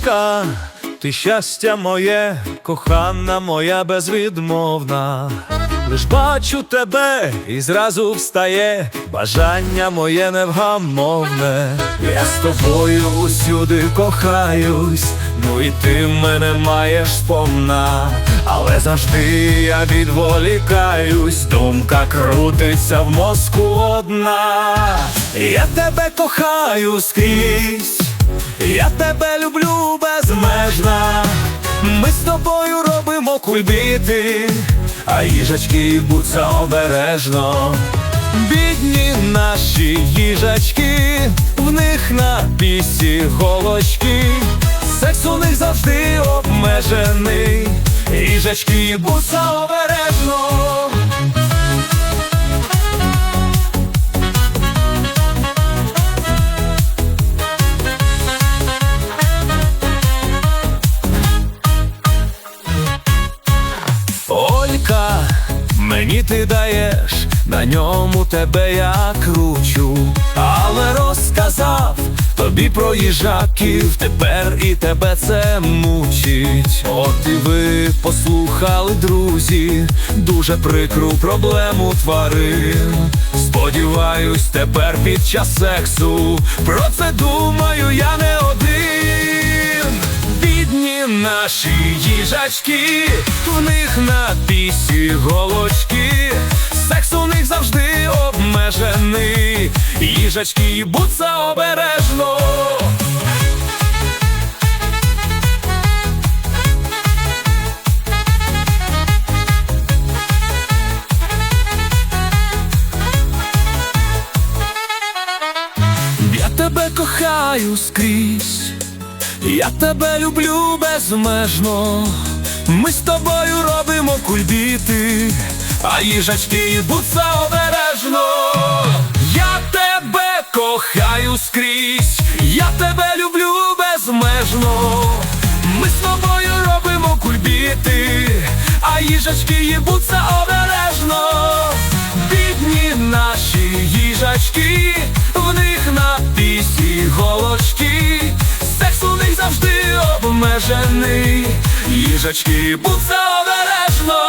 Олька, ти щастя моє, кохана моя безвідмовна. Лиш бачу тебе і зразу встає бажання моє невгамовне. Я з тобою усюди кохаюсь, ну і ти мене маєш сповна, але завжди я відволікаюсь, думка крутиться в мозку одна. Я тебе кохаю скрізь. Я тебе люблю безмежно, ми з тобою робимо кульбіти, а їжачки їбуться обережно. Бідні наші їжачки, в них на пісі голочки, секс у них завжди обмежений, їжачки їбуться обережно. Олька, мені ти даєш, на ньому тебе я кручу, але розказав тобі про їжаків, тепер і тебе це мучить. От і ви послухали, друзі, дуже прикру проблему тварин. Сподіваюсь, тепер під час сексу про це думаю я не наші їжачки, в них на пісі голочки, секс у них завжди обмежений, їжачки їбуться обережно. Я тебе кохаю скрізь, я тебе люблю безмежно. Ми з тобою робимо кульбіти, а їжачки їбуться обережно. Я тебе кохаю скрізь, я тебе люблю безмежно. Ми з тобою робимо кульбіти, а їжачки їбуться обережно. обмежений, їжачки, будь обережно